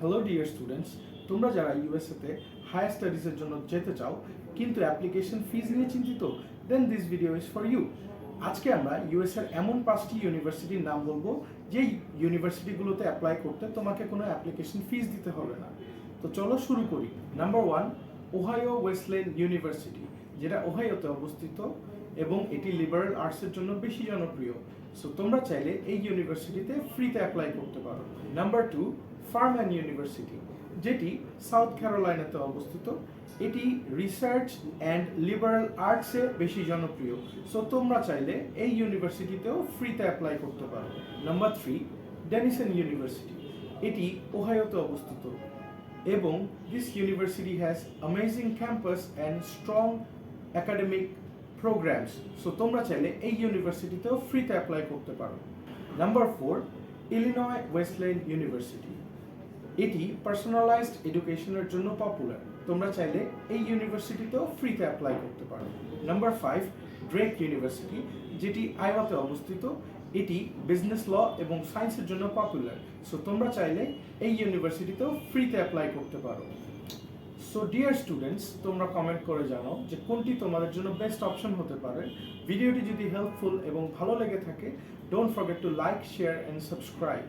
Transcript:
Hello dear students তোমরা যারা ইউএসএতে higher স্টাডিজের জন্য যেতে চাও, কিন্তু অ্যাপ্লিকেশন ফিজ নিয়ে চিন্তিত then this video is for you আজকে আমরা ইউএসএর এমন পাঁচটি ইউনিভার্সিটির নাম বলব, যেই ইউনিভার্সিটিগুলোতে অ্যাপ্লাই করতে তোমাকে কোনো অ্যাপ্লিকেশন ফিজ দিতে হবে না। তো চলো শুরু করি। Number one Ohio Wesleyan university যেটা ওহাইওতে অবস্থিত। এবং এটি লিবারেল আর্টসের জন্য বেশি জনপ্রিয়। সো তোমরা চাইলে এই ইউনিভার্সিটিতে ফ্রিতে অ্যাপ্লাই করতে পারো। নাম্বার টু ফার্ম্যান ইউনিভার্সিটি যেটি সাউথ ক্যারোলাইনাতে অবস্থিত। এটি রিসার্চ অ্যান্ড লিবারাল আর্টসে বেশি জনপ্রিয়। সো তোমরা চাইলে এই ইউনিভার্সিটিতেও ফ্রিতে অ্যাপ্লাই করতে পারো। নাম্বার থ্রি ডেনিসন ইউনিভার্সিটি এটি ওহায়োতে অবস্থিত। এবং this university has amazing campus and strong academic programs so তোমরা চাইলে এই ইউনিভার্সিটিতেও ফ্রিতে অ্যাপ্লাই করতে পারো। Number four Illinois Wesleyan university এটি পার্সোনালাইজড এডুকেশনের জন্য পপুলার তোমরা চাইলে এই ইউনিভার্সিটিতেও ফ্রিতে অ্যাপ্লাই করতে পারো। নাম্বার ফাইভ ড্রেক ইউনিভার্সিটি যেটি আইওয়াতে অবস্থিত। এটি বিজনেস ল এবং সায়েন্সের জন্য পপুলার সো তোমরা চাইলে এই ইউনিভার্সিটিতেও ফ্রিতে অ্যাপ্লাই করতে পারো। সো ডিয়ার স্টুডেন্টস তোমরা কমেন্ট করে জানাও যে কোনটি তোমাদের জন্য বেস্ট অপশন হতে পারে। ভিডিওটি যদি হেল্পফুল এবং ভালো লেগে থাকে don't forget to like share and subscribe